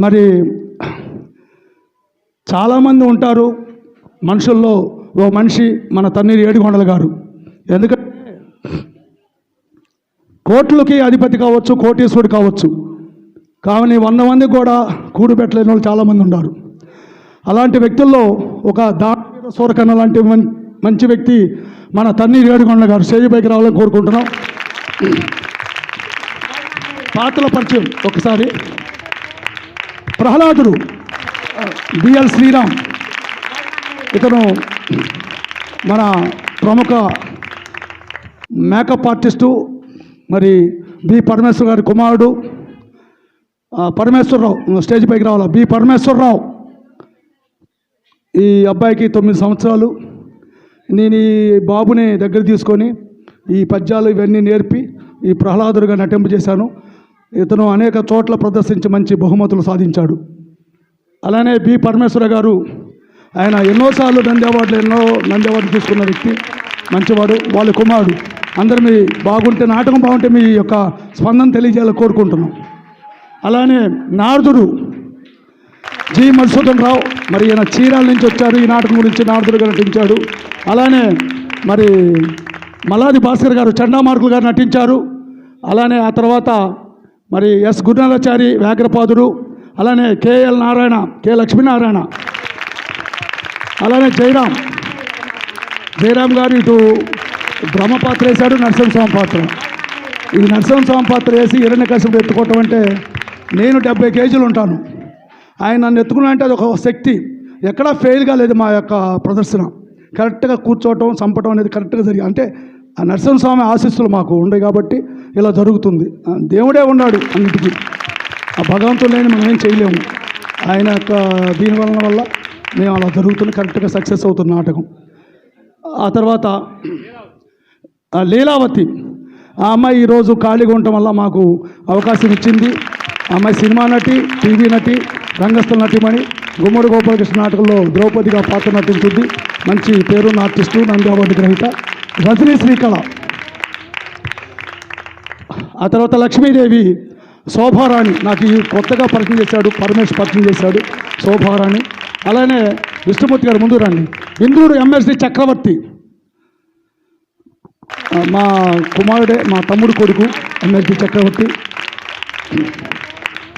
మరి చాలామంది ఉంటారు మనుషుల్లో ఓ మనిషి మన తన్నీరు ఏడుగొండల గారు. ఎందుకంటే కోట్లకి అధిపతి కావచ్చు కోటీశ్వరుడు కావచ్చు. కావని వంద మంది కూడా కూడుపెట్టలేని వాళ్ళు చాలామంది ఉన్నారు. అలాంటి వ్యక్తుల్లో ఒక దాని సూరకన్న లాంటి మం- మంచి వ్యక్తి మన తన్నీరు ఏడుగొండ గారు. స్టేజ్ పైకి రావాలని కోరుకుంటున్నాం. పాత్రల పరిచయం ఒకసారి. ప్రహ్లాదుడు బిఎల్ శ్రీరామ్. ఇతను మన ప్రముఖ మేకప్ ఆర్టిస్టు మరి బి పరమేశ్వర్ గారి కుమారుడు. పరమేశ్వరరావు స్టేజ్ పైకి రావాలా? బి పరమేశ్వరరావు. ఈ అబ్బాయికి తొమ్మిది సంవత్సరాలు. నేను ఈ బాబుని దగ్గర తీసుకొని ఈ పద్యాలు ఇవన్నీ నేర్పి ఈ ప్రహ్లాదుడిగా నటింపు చేశాను. ఇతను అనేక చోట్ల ప్రదర్శించి మంచి బహుమతులు సాధించాడు. అలానే బి. పరమేశ్వర గారు ఆయన ఎన్నోసార్లు నంది అవార్డులు ఎన్నో నంది అవార్డు తీసుకున్న వ్యక్తి మంచివాడు వాళ్ళ కుమారుడు. అందరూ మీ బాగుంటే నాటకం బాగుంటే మీ యొక్క స్పందన తెలియజేయాలని కోరుకుంటున్నాం. అలానే నారదుడు జి. మధుసూదన్ రావు మరి ఈయన చీరాల నుంచి వచ్చారు ఈ నాటకం గురించి నారదుడుగా నటించాడు. అలానే మరి మల్లాది భాస్కర్ గారు చండామార్కులు గారు నటించారు. అలానే ఆ తర్వాత మరి ఎస్ గురునాథాచారి వ్యాఘ్రపాదుడు అలానే కేఎల్ నారాయణ కె లక్ష్మీనారాయణ అలానే జయరాం జయరాం గారు ఇటు బ్రహ్మ పాత్ర వేశాడు నరసింహస్వామి పాత్ర. ఇది నరసింహస్వామి పాత్ర వేసి హిరణ్యకశిపుడు ఎత్తుకోవటం అంటే నేను డెబ్బై కేజీలు ఉంటాను. ఆయన నన్ను ఎత్తుకున్నా అంటే అది ఒక శక్తి. ఎక్కడా ఫెయిల్ కాలేదు మా యొక్క ప్రదర్శన. కరెక్ట్గా కూర్చోవటం చంపటం అనేది కరెక్ట్గా జరిగింది అంటే ఆ నరసింహస్వామి ఆశీస్సులు మాకు ఉండే కాబట్టి ఇలా జరుగుతుంది. దేవుడే ఉన్నాడు అన్నిటికీ. ఆ భగవంతుడు లేని మనం ఏం చేయలేము. ఆయన యొక్క దీని వలన వల్ల మేము అలా జరుగుతుంది కరెక్ట్గా సక్సెస్ అవుతుంది నాటకం. ఆ తర్వాత లీలావతి ఆ అమ్మాయి ఈరోజు ఖాళీగా ఉండటం వల్ల మాకు అవకాశం ఇచ్చింది. ఆ అమ్మాయి సినిమా నటి టీవీ నటి రంగస్థల నటిమణి గుమ్మడి గోపాలకృష్ణ నాటకంలో ద్రౌపదిగా పాత్ర నటించింది. మంచి పేరున్న ఆర్టిస్టు నంది అవార్డు గ్రహీత. రజనీ శ్రీకళ ఆ తర్వాత లక్ష్మీదేవి శోభారాణి నాకు ఈ కొత్తగా పరిచయం చేశాడు పరమేశ్ పరిచయం చేశాడు శోభారాణి. అలానే విష్ణుమూర్తి గారు ముందు రండి. ఇంద్రుడు ఎంఎస్డి చక్రవర్తి. మా కుమారుడే మా తమ్ముడు కొడుకు ఎంఎస్డి చక్రవర్తి.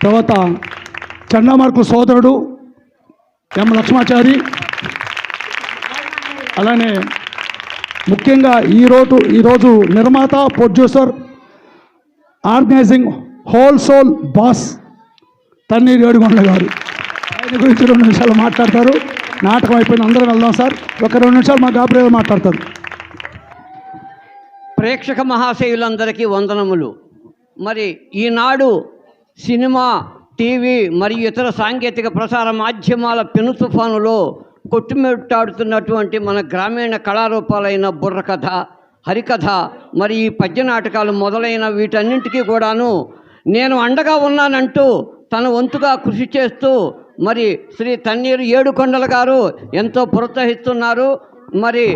తర్వాత చండామార్కు సోదరుడు ఎం లక్ష్మాచారి. అలానే ముఖ్యంగా ఈరోజు ఈరోజు నిర్మాత producer organising whole sole boss Thanneeru Edugonda గారు. ఆయన గురించి రెండు నిమిషాలు మాట్లాడతారు. నాటకం అయిపోయిన అందరం వెళ్దాం సార్. ఒక రెండు నిమిషాలు మా గాబ్రేలు మాట్లాడతారు. ప్రేక్షక మహాశయులందరికీ వందనములు. మరి ఈనాడు సినిమా టీవీ మరియు ఇతర సాంకేతిక ప్రసార మాధ్యమాల పెను తుఫానులో కొట్టుమిట్టాడుతున్నటువంటి మన గ్రామీణ కళారూపాలైన బుర్రకథ హరికథ మరి ఈ పద్య నాటకాలు మొదలైన వీటన్నింటికీ కూడాను నేను అండగా ఉన్నానంటూ తన వంతుగా కృషి చేస్తూ మరి శ్రీ తన్నీరు ఏడుకొండల గారు ఎంతో ప్రోత్సహిస్తున్నారు. మరి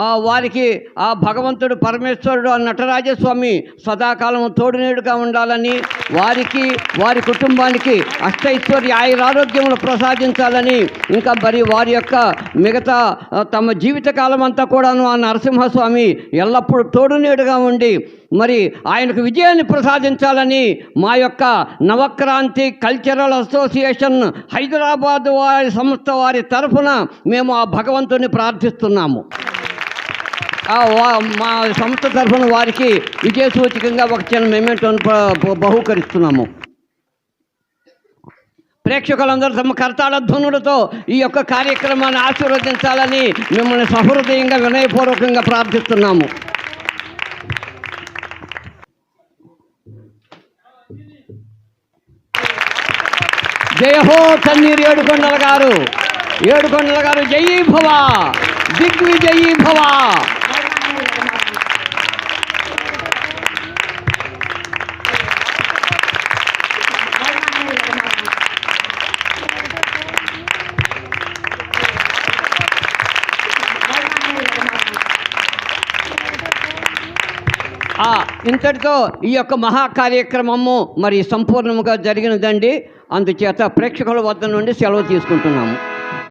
వారికి ఆ భగవంతుడు పరమేశ్వరుడు ఆ నటరాజస్వామి సదాకాలం తోడునేడుగా ఉండాలని వారికి వారి కుటుంబానికి అష్టైశ్వర్య ఆయురారోగ్యములు ప్రసాదించాలని ఇంకా మరి వారి యొక్క మిగతా తమ జీవితకాలం అంతా కూడాను ఆ నరసింహస్వామి ఎల్లప్పుడూ తోడునేడుగా ఉండి మరి ఆయనకు విజయాన్ని ప్రసాదించాలని మా యొక్క నవక్రాంతి కల్చరల్ అసోసియేషన్ హైదరాబాద్ వారి సంస్థ వారి తరఫున మేము ఆ భగవంతుని ప్రార్థిస్తున్నాము. మా సంస్థ తరఫున వారికి విజయ సూచకంగా ఒక చిన్న మెమెంటోను బహూకరిస్తున్నాము. ప్రేక్షకులందరూ తమ కర్తాళ ధ్వనులతో ఈ యొక్క కార్యక్రమాన్ని ఆశీర్వదించాలని మిమ్మల్ని సహృదయంగా వినయపూర్వకంగా ప్రార్థిస్తున్నాము. జయహో తన్నీరు ఏడుకొండల గారు. ఏడుకొండల గారు జయీ భవ. దిగ్విజయీ భవ. ఇంతటితో ఈ యొక్క మహా కార్యక్రమము మరి సంపూర్ణముగా జరిగినదండి. అందుచేత ప్రేక్షకుల వద్ద నుండి సెలవు తీసుకుంటున్నాము.